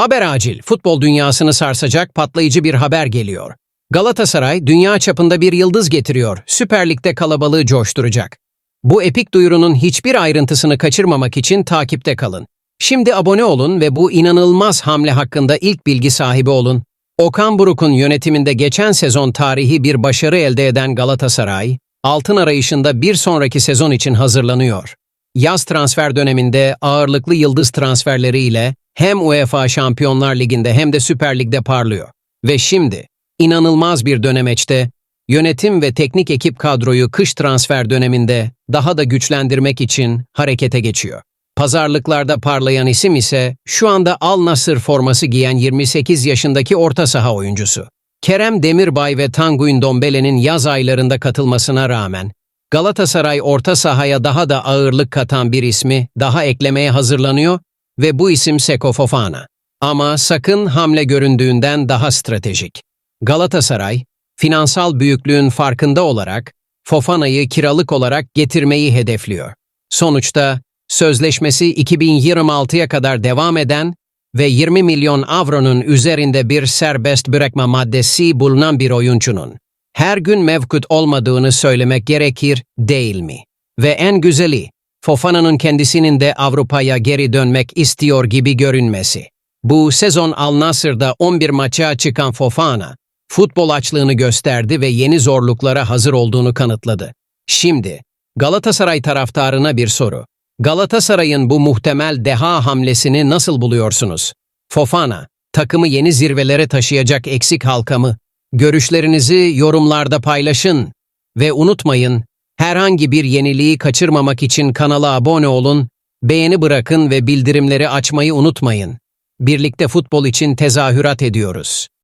Haber acil, futbol dünyasını sarsacak patlayıcı bir haber geliyor. Galatasaray, dünya çapında bir yıldız getiriyor, Süper Lig'de kalabalığı coşturacak. Bu epik duyurunun hiçbir ayrıntısını kaçırmamak için takipte kalın. Şimdi abone olun ve bu inanılmaz hamle hakkında ilk bilgi sahibi olun. Okan Buruk'un yönetiminde geçen sezon tarihi bir başarı elde eden Galatasaray, altın arayışında bir sonraki sezon için hazırlanıyor. Yaz transfer döneminde ağırlıklı yıldız transferleriyle hem UEFA Şampiyonlar Ligi'nde hem de Süper Lig'de parlıyor. Ve şimdi inanılmaz bir dönemeçte yönetim ve teknik ekip kadroyu kış transfer döneminde daha da güçlendirmek için harekete geçiyor. Pazarlıklarda parlayan isim ise şu anda Al Nassr forması giyen 28 yaşındaki orta saha oyuncusu. Kerem Demirbay ve Tanguy Ndombele'nin yaz aylarında katılmasına rağmen Galatasaray orta sahaya daha da ağırlık katan bir ismi daha eklemeye hazırlanıyor ve bu isim Seko Fofana. Ama sakın hamle göründüğünden daha stratejik. Galatasaray, finansal büyüklüğün farkında olarak Fofana'yı kiralık olarak getirmeyi hedefliyor. Sonuçta sözleşmesi 2026'ya kadar devam eden ve 20 milyon avronun üzerinde bir serbest bırakma maddesi bulunan bir oyuncunun her gün mevcut olmadığını söylemek gerekir değil mi? Ve en güzeli, Fofana'nın kendisinin de Avrupa'ya geri dönmek istiyor gibi görünmesi. Bu sezon Al Nassr'da 11 maça çıkan Fofana, futbol açlığını gösterdi ve yeni zorluklara hazır olduğunu kanıtladı. Şimdi, Galatasaray taraftarına bir soru. Galatasaray'ın bu muhtemel deha hamlesini nasıl buluyorsunuz? Fofana, takımı yeni zirvelere taşıyacak eksik halka mı? Görüşlerinizi yorumlarda paylaşın. Ve unutmayın, herhangi bir yeniliği kaçırmamak için kanala abone olun, beğeni bırakın ve bildirimleri açmayı unutmayın. Birlikte futbol için tezahürat ediyoruz.